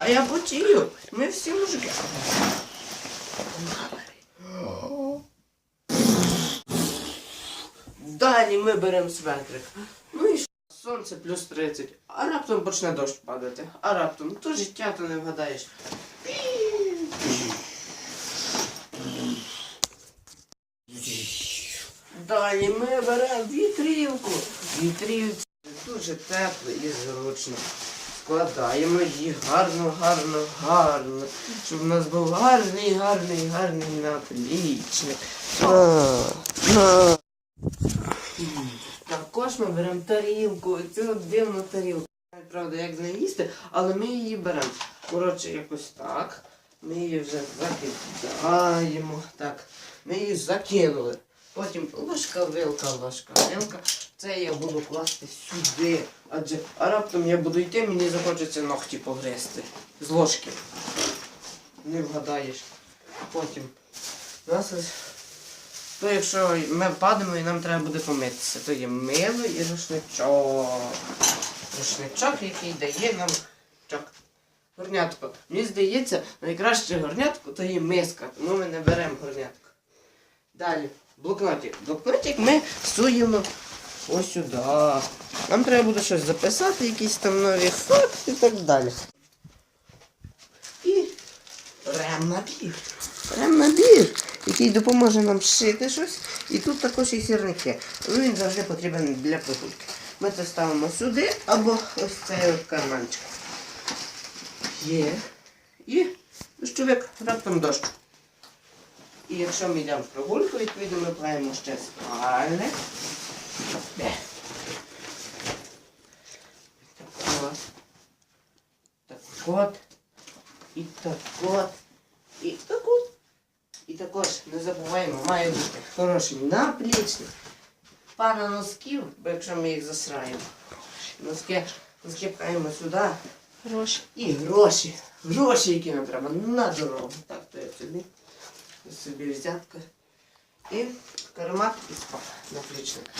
А я потію. Ми всі мужики. Далі ми беремо светрик. Ну і що? Сонце плюс 30. А раптом почне дощ падати. А раптом, то життя то не вгадаєш. Далі ми беремо вітрілку. Вітрілці дуже тепло і зручно. Складаємо її гарно, гарно, гарно. Щоб у нас був гарний, гарний, гарний наплічник. Також ми беремо тарілку, цю дивну тарілку. Правда, як не їсти, але ми її беремо. Коротше, якось так. Ми її вже закидаємо. Так. Ми її закинули. Потім ложка, вилка, ложка, вилка. Це я буду класти сюди. Адже а раптом я буду йти, мені захочеться ногті погризти. З ложки. Не вгадаєш. Потім. Нас то якщо ми впадемо і нам треба буде помитися, то є мило і рушничок. Рушничок, який дає нам чок. Горнятко. Мені здається, найкраще горнятко то є миска, тому ми не беремо горнятко. Далі, блокнотик. Блокнотик ми суємо ось сюди. Нам треба буде щось записати, якісь там нові факти і так далі. І ремнабір. Ремнабір, який допоможе нам шити щось. І тут також є сірники. Ну, він завжди потрібен для прогулки. Ми це ставимо сюди або ось цей карманчик. Є. І дощовик, раптом дощ. І якщо ми йдемо в прогульку, відповідно ми плаємо ще спальник. Так от. Так от. І так от. І так от. І також не забуваємо, має бути хороший наплічник. Пара носків, бо якщо ми їх засраємо. Носки, носки пхаємо сюди. Гроші. І гроші. Гроші, які нам треба на дорогу. Так, то я собі. Собі взятка. І кармат і спа. Наплічник.